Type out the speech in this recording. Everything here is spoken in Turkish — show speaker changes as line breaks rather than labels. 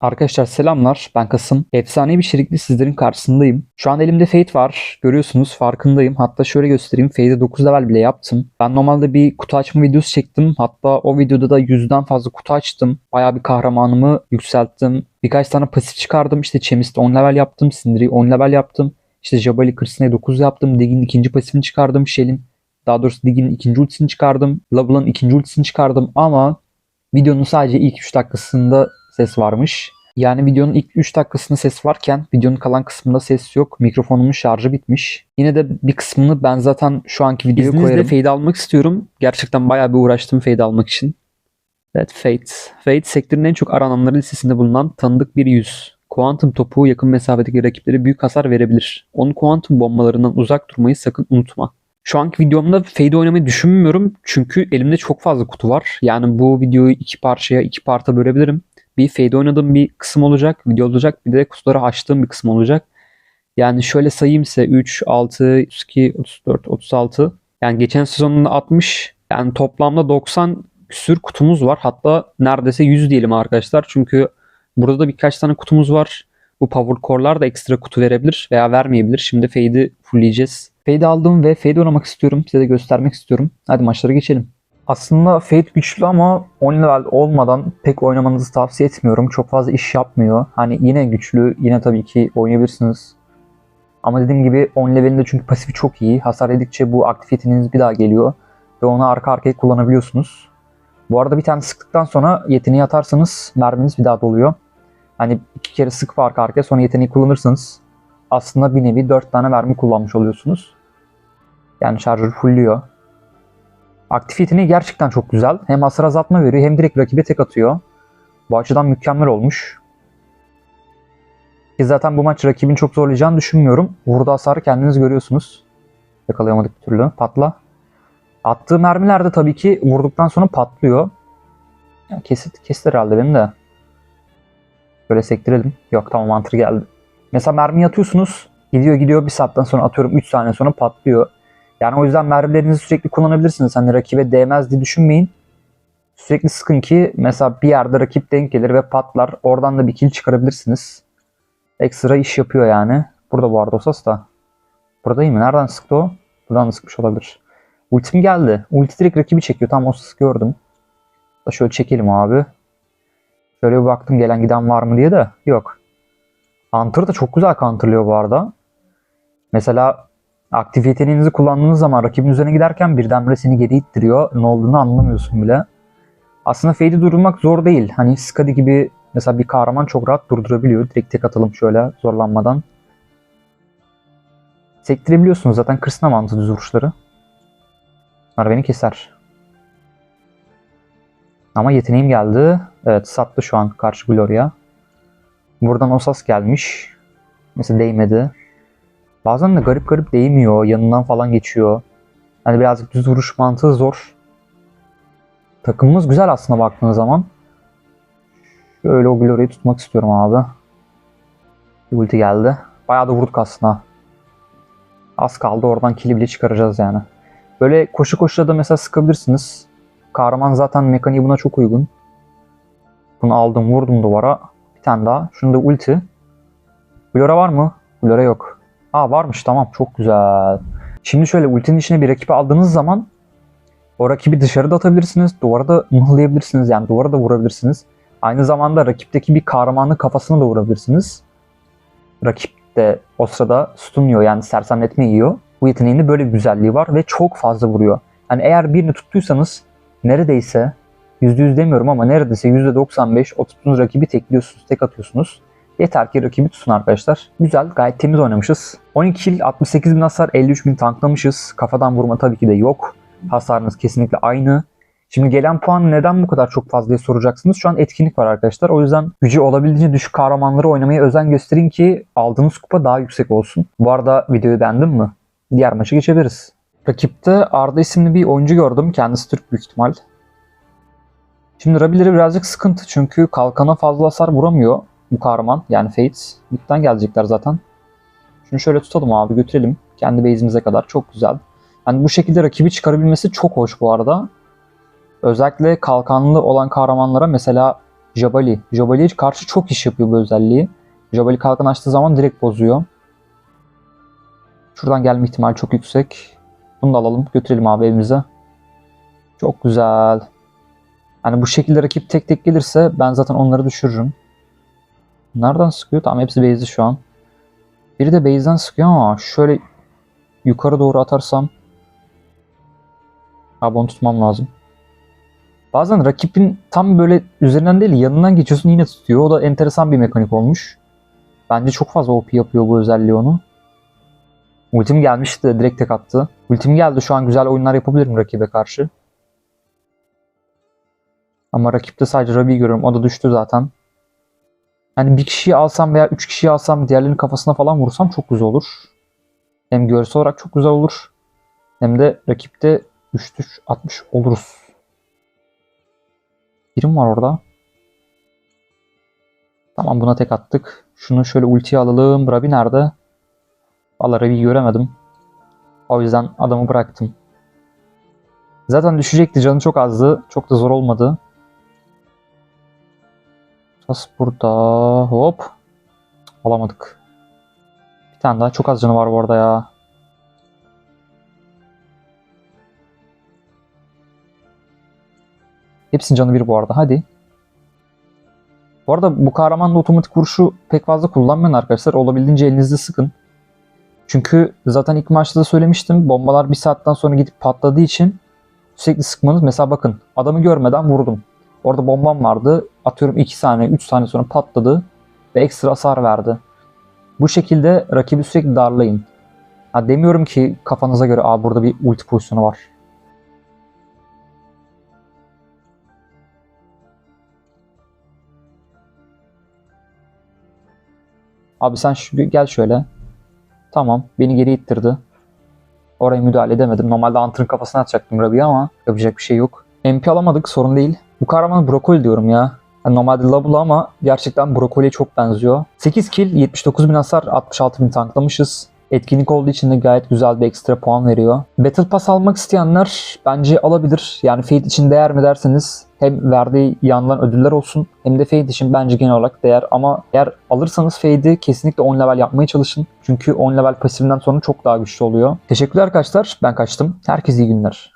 Arkadaşlar selamlar. Ben Kasım. Efsane bir içerikli sizlerin karşısındayım. Şu an elimde Fate var. Görüyorsunuz farkındayım. Hatta şöyle göstereyim. Fate'e 9 level bile yaptım. Ben normalde bir kutu açma videosu çektim. Hatta o videoda da 100'den fazla kutu açtım. Bayağı bir kahramanımı yükselttim. Birkaç tane pasif çıkardım. İşte Chemist'te 10 level yaptım. Sindri'yi 10 level yaptım. İşte Jabali Kırsin'e 9 yaptım. Dig'in ikinci pasifini çıkardım. Shell'in daha doğrusu Dig'in ikinci ultisini çıkardım. Laval'ın ikinci ultisini çıkardım. Ama videonun sadece ilk 3 dakikasında ses varmış. Yani videonun ilk 3 dakikasında ses varken videonun kalan kısmında ses yok. Mikrofonumun şarjı bitmiş. Yine de bir kısmını ben zaten şu anki videoya
İzninizle
koyarım. Fade almak istiyorum. Gerçekten bayağı bir uğraştım fade almak için. Evet Fade. Fade sektörün en çok arananları listesinde bulunan tanıdık bir yüz. Kuantum topu yakın mesafedeki rakiplere büyük hasar verebilir. Onun kuantum bombalarından uzak durmayı sakın unutma. Şu anki videomda Fade oynamayı düşünmüyorum. Çünkü elimde çok fazla kutu var. Yani bu videoyu iki parçaya, iki parta bölebilirim. Bir Fade oynadığım bir kısım olacak, video olacak. Bir de kutuları açtığım bir kısım olacak. Yani şöyle sayayım size 3, 6, 32, 34, 36. Yani geçen sezonunda 60. Yani toplamda 90 küsür kutumuz var. Hatta neredeyse 100 diyelim arkadaşlar. Çünkü burada da birkaç tane kutumuz var. Bu Power Core'lar da ekstra kutu verebilir veya vermeyebilir. Şimdi Fade'i fullleyeceğiz. Fade aldım ve Fade oynamak istiyorum. Size de göstermek istiyorum. Hadi maçlara geçelim. Aslında Fade güçlü ama 10 level olmadan pek oynamanızı tavsiye etmiyorum. Çok fazla iş yapmıyor. Hani yine güçlü, yine tabii ki oynayabilirsiniz. Ama dediğim gibi 10 levelinde çünkü pasifi çok iyi. Hasar yedikçe bu aktif bir daha geliyor. Ve onu arka arkaya kullanabiliyorsunuz. Bu arada bir tane sıktıktan sonra yeteneği atarsanız merminiz bir daha doluyor. Hani iki kere sık arka arkaya sonra yeteneği kullanırsanız aslında bir nevi 4 tane mermi kullanmış oluyorsunuz. Yani şarjör fullüyor. Aktif yeteneği gerçekten çok güzel. Hem hasar azaltma veriyor hem direkt rakibe tek atıyor. Bu açıdan mükemmel olmuş. Ki zaten bu maç rakibin çok zorlayacağını düşünmüyorum. Vurdu hasarı kendiniz görüyorsunuz. Yakalayamadık bir türlü. Patla. Attığı mermiler de tabii ki vurduktan sonra patlıyor. Ya kesit, kesit herhalde beni de. Böyle sektirelim. Yok tamam mantığı geldi. Mesela mermi atıyorsunuz. Gidiyor gidiyor bir saatten sonra atıyorum 3 saniye sonra patlıyor. Yani o yüzden mermilerinizi sürekli kullanabilirsiniz. Hani rakibe değmez diye düşünmeyin. Sürekli sıkın ki mesela bir yerde rakip denk gelir ve patlar. Oradan da bir kill çıkarabilirsiniz. Ekstra iş yapıyor yani. Burada bu arada Osas da. Burada iyi mi? Nereden sıktı o? Buradan da sıkmış olabilir. Ultim geldi. Ulti direkt rakibi çekiyor. Tam Osas'ı gördüm. Da şöyle çekelim abi. Şöyle bir baktım gelen giden var mı diye de. Yok. Hunter da çok güzel counterlıyor bu arada. Mesela aktif yeteneğinizi kullandığınız zaman rakibin üzerine giderken birdenbire seni geri ittiriyor. Ne olduğunu anlamıyorsun bile. Aslında Fade'i durdurmak zor değil. Hani Skadi gibi mesela bir kahraman çok rahat durdurabiliyor. Direkt tek atalım şöyle zorlanmadan. Sektirebiliyorsunuz zaten kırsın avantı düz vuruşları. Bunlar beni keser. Ama yeteneğim geldi. Evet sattı şu an karşı Gloria. Buradan Osas gelmiş. Mesela değmedi. Bazen de garip garip değmiyor. Yanından falan geçiyor. Hani birazcık düz vuruş mantığı zor. Takımımız güzel aslında baktığınız zaman. Şöyle o Gloria'yı tutmak istiyorum abi. Bir ulti geldi. Bayağı da vurduk aslında. Az kaldı oradan kili bile çıkaracağız yani. Böyle koşu koşu da mesela sıkabilirsiniz. Kahraman zaten mekaniği buna çok uygun. Bunu aldım vurdum duvara. Bir tane daha. Şunu da ulti. Flora var mı? Flora yok. Aa varmış tamam çok güzel. Şimdi şöyle ultinin içine bir rakibi aldığınız zaman o rakibi dışarıda atabilirsiniz. Duvara da mıhlayabilirsiniz yani duvara da vurabilirsiniz. Aynı zamanda rakipteki bir kahramanın kafasına da vurabilirsiniz. Rakip de o sırada stunuyor yani sersemletme yiyor. Bu yeteneğinde böyle bir güzelliği var ve çok fazla vuruyor. Yani eğer birini tuttuysanız neredeyse %100 demiyorum ama neredeyse %95 o tuttuğunuz rakibi tekliyorsunuz, tek atıyorsunuz. Yeter ki rakibi tutsun arkadaşlar. Güzel, gayet temiz oynamışız. 12 kill, 68 bin hasar, 53 bin tanklamışız. Kafadan vurma tabii ki de yok. Hasarınız kesinlikle aynı. Şimdi gelen puan neden bu kadar çok fazla diye soracaksınız. Şu an etkinlik var arkadaşlar. O yüzden gücü olabildiğince düşük kahramanları oynamaya özen gösterin ki aldığınız kupa daha yüksek olsun. Bu arada videoyu beğendin mi? Diğer maça geçebiliriz. Rakipte Arda isimli bir oyuncu gördüm. Kendisi Türk büyük ihtimal. Şimdi Rabileri birazcık sıkıntı çünkü kalkana fazla hasar vuramıyor bu kahraman. Yani Fates. Mid'den gelecekler zaten. Şunu şöyle tutalım abi götürelim. Kendi base'imize kadar. Çok güzel. Yani bu şekilde rakibi çıkarabilmesi çok hoş bu arada. Özellikle kalkanlı olan kahramanlara mesela Jabali. Jabali'ye karşı çok iş yapıyor bu özelliği. Jabali kalkan açtığı zaman direkt bozuyor. Şuradan gelme ihtimali çok yüksek. Bunu da alalım. Götürelim abi evimize. Çok güzel. Hani bu şekilde rakip tek tek gelirse ben zaten onları düşürürüm. Nereden sıkıyor? Tamam hepsi base'de şu an. Biri de base'den sıkıyor ama şöyle yukarı doğru atarsam Abi onu tutmam lazım. Bazen rakibin tam böyle üzerinden değil yanından geçiyorsun yine tutuyor. O da enteresan bir mekanik olmuş. Bence çok fazla OP yapıyor bu özelliği onu. Ultim gelmişti direkt tek attı. Ultim geldi şu an güzel oyunlar yapabilirim rakibe karşı. Ama rakipte sadece Rabi'yi görüyorum. O da düştü zaten. Hani bir kişiyi alsam veya üç kişiyi alsam diğerlerinin kafasına falan vursam çok güzel olur. Hem görsel olarak çok güzel olur. Hem de rakipte 3 düş atmış oluruz. Birim var orada. Tamam buna tek attık. Şunu şöyle ultiye alalım. Rabi nerede? Vallahi Rabi'yi göremedim. O yüzden adamı bıraktım. Zaten düşecekti. Canı çok azdı. Çok da zor olmadı. Tas burada. Hop. Alamadık. Bir tane daha. Çok az canı var bu arada ya. Hepsinin canı bir bu arada. Hadi. Bu arada bu kahramanda otomatik vuruşu pek fazla kullanmayın arkadaşlar. Olabildiğince elinizde sıkın. Çünkü zaten ilk maçta da söylemiştim. Bombalar bir saatten sonra gidip patladığı için sürekli sıkmanız. Mesela bakın adamı görmeden vurdum. Orada bombam vardı. Atıyorum 2 saniye 3 saniye sonra patladı. Ve ekstra hasar verdi. Bu şekilde rakibi sürekli darlayın. Ha, demiyorum ki kafanıza göre Aa, burada bir ulti pozisyonu var. Abi sen şu, gel şöyle. Tamam. Beni geri ittirdi. Oraya müdahale edemedim. Normalde Hunter'ın kafasına atacaktım Rabi'yi ama yapacak bir şey yok. MP alamadık sorun değil. Bu kahraman brokoli diyorum ya. Yani normalde Labula ama gerçekten brokoliye çok benziyor. 8 kill, 79 bin hasar, 66 bin tanklamışız. Etkinlik olduğu için de gayet güzel bir ekstra puan veriyor. Battle Pass almak isteyenler bence alabilir. Yani Fate için değer mi derseniz hem verdiği yandan ödüller olsun hem de Fate için bence genel olarak değer. Ama eğer alırsanız Fate'i kesinlikle 10 level yapmaya çalışın. Çünkü 10 level pasifinden sonra çok daha güçlü oluyor. Teşekkürler arkadaşlar. Ben kaçtım. Herkese iyi günler.